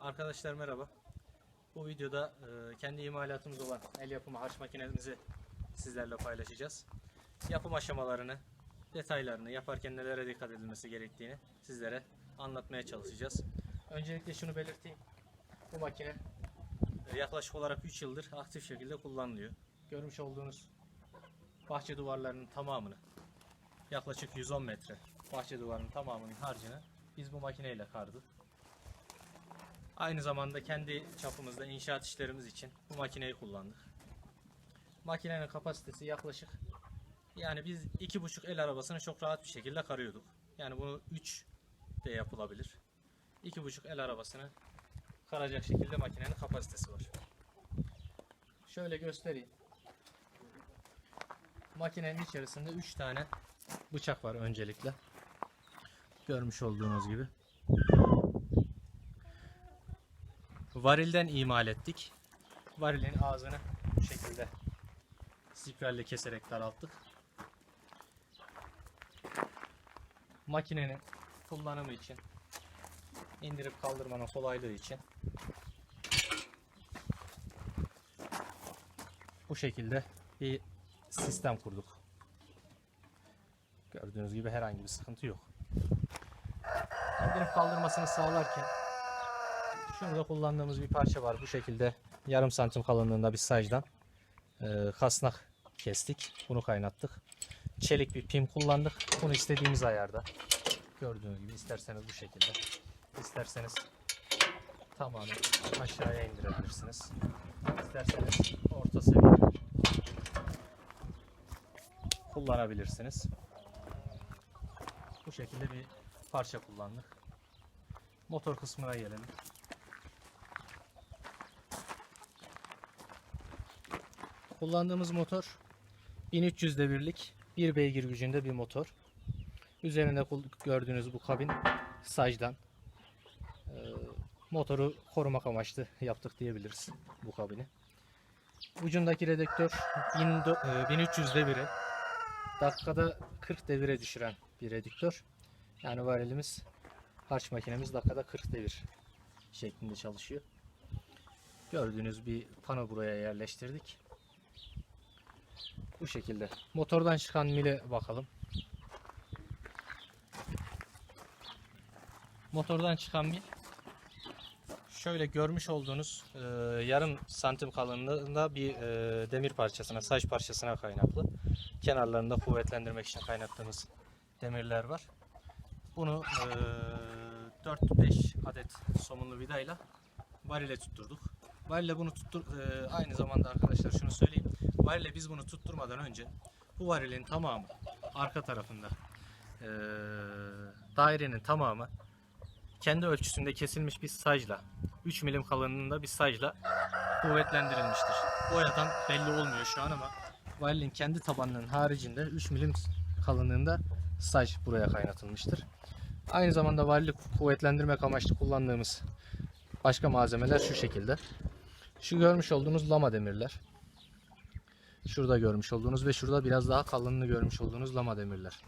Arkadaşlar merhaba. Bu videoda e, kendi imalatımız olan el yapımı harç makinemizi sizlerle paylaşacağız. Yapım aşamalarını, detaylarını, yaparken nelere dikkat edilmesi gerektiğini sizlere anlatmaya çalışacağız. Öncelikle şunu belirteyim. Bu makine e, yaklaşık olarak 3 yıldır aktif şekilde kullanılıyor. Görmüş olduğunuz bahçe duvarlarının tamamını yaklaşık 110 metre bahçe duvarının tamamının harcını biz bu makineyle kardık. Aynı zamanda kendi çapımızda inşaat işlerimiz için bu makineyi kullandık. Makinenin kapasitesi yaklaşık yani biz iki buçuk el arabasını çok rahat bir şekilde karıyorduk. Yani bunu 3 de yapılabilir. İki buçuk el arabasını karacak şekilde makinenin kapasitesi var. Şöyle göstereyim. Makinenin içerisinde 3 tane bıçak var öncelikle. Görmüş olduğunuz gibi. Varilden imal ettik. Varilin ağzını bu şekilde spiralle keserek daralttık. Makinenin kullanımı için indirip kaldırmanın kolaylığı için bu şekilde bir sistem kurduk. Gördüğünüz gibi herhangi bir sıkıntı yok. İndirip kaldırmasını sağlarken Şurada kullandığımız bir parça var. Bu şekilde yarım santim kalınlığında bir sacdan e, kasnak kestik. Bunu kaynattık. Çelik bir pim kullandık. Bunu istediğimiz ayarda. Gördüğünüz gibi isterseniz bu şekilde. isterseniz tamamen aşağıya indirebilirsiniz. İsterseniz orta seviye kullanabilirsiniz. Bu şekilde bir parça kullandık. Motor kısmına gelelim. Kullandığımız motor 1300 devirlik bir beygir gücünde bir motor. Üzerinde gördüğünüz bu kabin sacdan. Ee, motoru korumak amaçlı yaptık diyebiliriz bu kabini. Ucundaki redüktör 1000 do- e, 1300 devire dakikada 40 devire düşüren bir redüktör. Yani varilimiz harç makinemiz dakikada 40 devir şeklinde çalışıyor. Gördüğünüz bir pano buraya yerleştirdik. Bu şekilde. Motordan çıkan mile bakalım. Motordan çıkan mil şöyle görmüş olduğunuz e, yarım santim kalınlığında bir e, demir parçasına, saç parçasına kaynaklı. Kenarlarında kuvvetlendirmek için kaynattığımız demirler var. Bunu e, 4-5 adet somunlu vidayla varile tutturduk. Varile bunu tuttur e, aynı zamanda arkadaşlar şunu söyleyeyim. Varile biz bunu tutturmadan önce bu varilin tamamı arka tarafında e, dairenin tamamı kendi ölçüsünde kesilmiş bir sacla 3 milim kalınlığında bir sacla kuvvetlendirilmiştir. Boyadan belli olmuyor şu an ama varilin kendi tabanının haricinde 3 milim kalınlığında sac buraya kaynatılmıştır. Aynı zamanda varili kuvvetlendirmek amaçlı kullandığımız başka malzemeler şu şekilde. Şu görmüş olduğunuz lama demirler. Şurada görmüş olduğunuz ve şurada biraz daha kalınlığını görmüş olduğunuz lama demirler.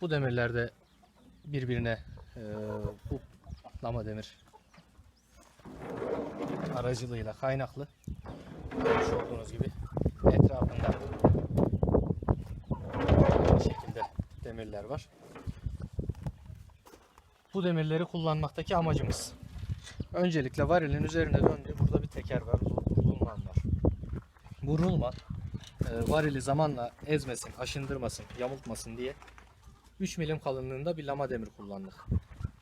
Bu demirler de birbirine e, bu lama demir aracılığıyla kaynaklı. Görmüş olduğunuz gibi etrafında aynı şekilde demirler var. Bu demirleri kullanmaktaki amacımız Öncelikle varilin üzerine döndüğü burada bir teker var. Rulman var. Bu rulman e, varili zamanla ezmesin, aşındırmasın, yamultmasın diye 3 milim kalınlığında bir lama demir kullandık.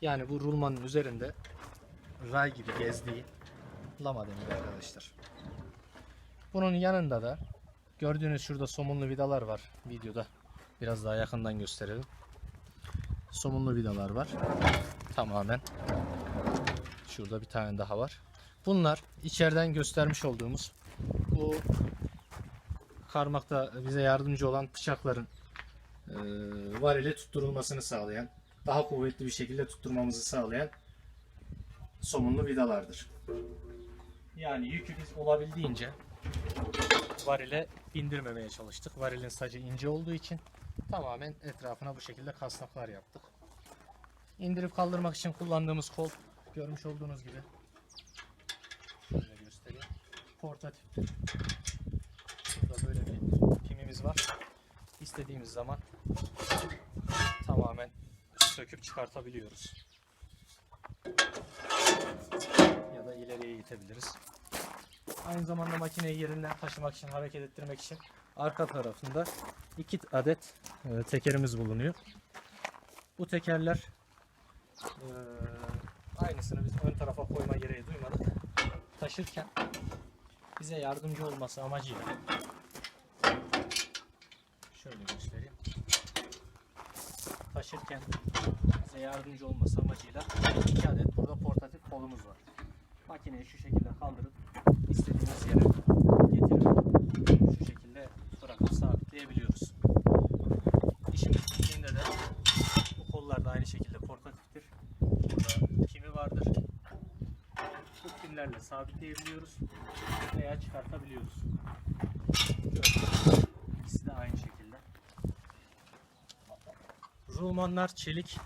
Yani bu rulmanın üzerinde ray gibi gezdiği lama demiri arkadaşlar. Bunun yanında da gördüğünüz şurada somunlu vidalar var videoda. Biraz daha yakından gösterelim. Somunlu vidalar var. Tamamen Şurada bir tane daha var. Bunlar içeriden göstermiş olduğumuz bu karmakta bize yardımcı olan bıçakların e, var ile tutturulmasını sağlayan, daha kuvvetli bir şekilde tutturmamızı sağlayan somunlu vidalardır. Yani yükü biz olabildiğince var ile bindirmemeye çalıştık. Varilin sacı ince olduğu için tamamen etrafına bu şekilde kasnaklar yaptık. İndirip kaldırmak için kullandığımız kol görmüş olduğunuz gibi şöyle göstereyim. Portatiftir. Burada böyle bir pimimiz var. İstediğimiz zaman tamamen söküp çıkartabiliyoruz. Ya da ileriye itebiliriz. Aynı zamanda makineyi yerinden taşımak için, hareket ettirmek için arka tarafında iki adet e, tekerimiz bulunuyor. Bu tekerler e, aynısını biz ön tarafa koyma gereği duymadık. Taşırken bize yardımcı olması amacıyla şöyle göstereyim. Taşırken bize yardımcı olması amacıyla iki adet burada portatif kolumuz var. Makineyi şu şekilde kaldırıp istediğimiz yere getirip şu şekilde bırakıp sabitleyebiliyoruz. İşimiz bittiğinde de bu kollar da aynı şekilde portatiftir. Burada pimi vardır. Bu pimlerle sabitleyebiliyoruz veya çıkartabiliyoruz. İkisi de aynı şekilde. Rulmanlar çelik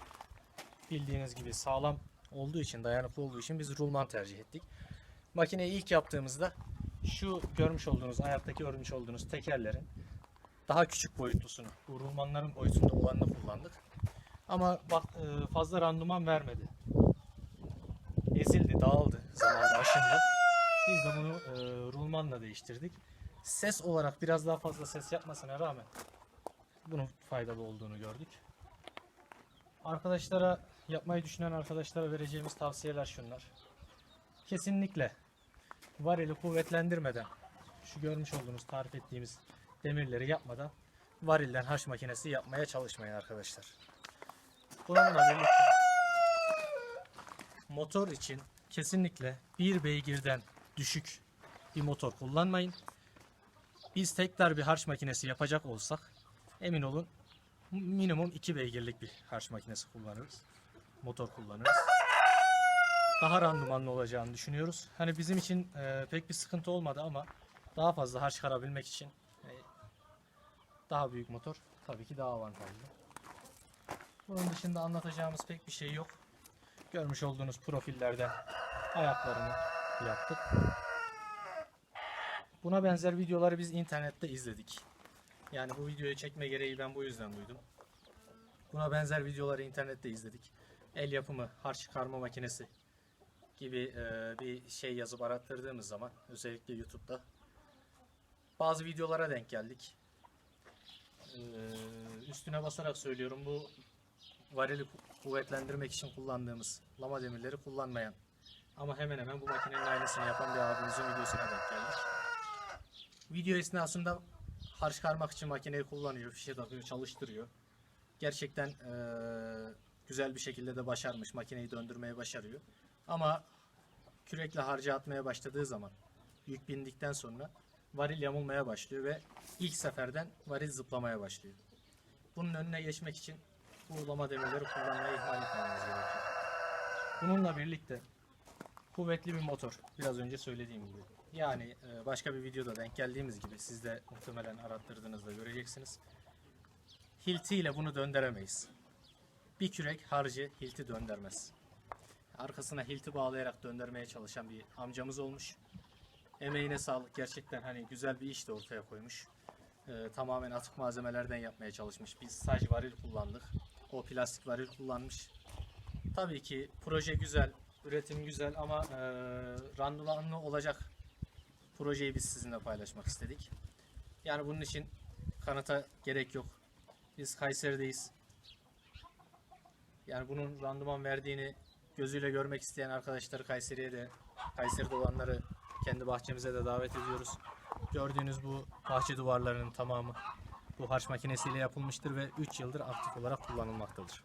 bildiğiniz gibi sağlam olduğu için, dayanıklı olduğu için biz rulman tercih ettik. Makineyi ilk yaptığımızda şu görmüş olduğunuz, ayaktaki örmüş olduğunuz tekerlerin daha küçük boyutlusunu, bu rulmanların boyutunda olanını kullandık. Ama e, fazla randıman vermedi. Ezildi, dağıldı zamanla aşındı. Biz de bunu e, rulmanla değiştirdik. Ses olarak biraz daha fazla ses yapmasına rağmen bunun faydalı olduğunu gördük. Arkadaşlara, yapmayı düşünen arkadaşlara vereceğimiz tavsiyeler şunlar. Kesinlikle varili kuvvetlendirmeden, şu görmüş olduğunuz tarif ettiğimiz demirleri yapmadan varilden haş makinesi yapmaya çalışmayın arkadaşlar. Bununla birlikte motor için kesinlikle bir beygirden düşük bir motor kullanmayın. Biz tekrar bir harç makinesi yapacak olsak emin olun minimum 2 beygirlik bir harç makinesi kullanırız. Motor kullanırız. Daha randımanlı olacağını düşünüyoruz. Hani bizim için e, pek bir sıkıntı olmadı ama daha fazla harç çıkarabilmek için e, daha büyük motor tabii ki daha avantajlı. Bunun dışında anlatacağımız pek bir şey yok. Görmüş olduğunuz profillerden ayaklarını yaptık. Buna benzer videoları biz internette izledik. Yani bu videoyu çekme gereği ben bu yüzden duydum. Buna benzer videoları internette izledik. El yapımı harç çıkarma makinesi gibi e, bir şey yazıp arattırdığımız zaman özellikle YouTube'da bazı videolara denk geldik. E, üstüne basarak söylüyorum bu varili ku- kuvvetlendirmek için kullandığımız lama demirleri kullanmayan ama hemen hemen bu makinenin aynısını yapan bir abimizin videosuna denk geldik. Video esnasında harç çıkarmak için makineyi kullanıyor, fişe takıyor, çalıştırıyor. Gerçekten eee, güzel bir şekilde de başarmış, makineyi döndürmeye başarıyor. Ama kürekle harcı atmaya başladığı zaman, yük bindikten sonra varil yamulmaya başlıyor ve ilk seferden varil zıplamaya başlıyor. Bunun önüne geçmek için bu lama demirleri kullanmayı ihmal etmemiz gerekiyor. Bununla birlikte kuvvetli bir motor. Biraz önce söylediğim gibi. Yani e, başka bir videoda denk geldiğimiz gibi siz de muhtemelen arattırdığınızda göreceksiniz. Hilti ile bunu döndüremeyiz. Bir kürek harcı hilti döndürmez. Arkasına hilti bağlayarak döndürmeye çalışan bir amcamız olmuş. Emeğine sağlık. Gerçekten hani güzel bir iş de ortaya koymuş. E, tamamen atık malzemelerden yapmaya çalışmış. Biz sadece varil kullandık. O plastik varil kullanmış. Tabii ki proje güzel, üretim güzel ama e, randımanlı olacak projeyi biz sizinle paylaşmak istedik. Yani bunun için kanıta gerek yok. Biz Kayseri'deyiz. Yani bunun randıman verdiğini gözüyle görmek isteyen arkadaşları Kayseri'ye de Kayseri'de olanları kendi bahçemize de davet ediyoruz. Gördüğünüz bu bahçe duvarlarının tamamı bu harç makinesiyle yapılmıştır ve 3 yıldır aktif olarak kullanılmaktadır.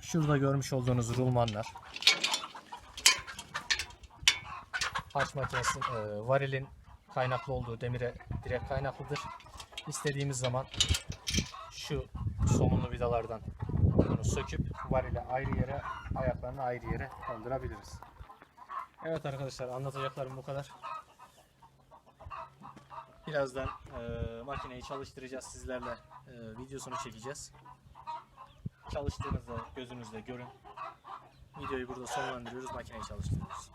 Şurada görmüş olduğunuz rulmanlar. Harç makinesi e, varilin kaynaklı olduğu demire direkt kaynaklıdır. İstediğimiz zaman şu somunlu vidalardan bunu söküp varile ayrı yere ayaklarını ayrı yere kaldırabiliriz. Evet arkadaşlar anlatacaklarım bu kadar. Birazdan e, makineyi çalıştıracağız sizlerle e, videosunu çekeceğiz. Çalıştığınızda gözünüzle görün. Videoyu burada sonlandırıyoruz. Makineyi çalıştırıyoruz.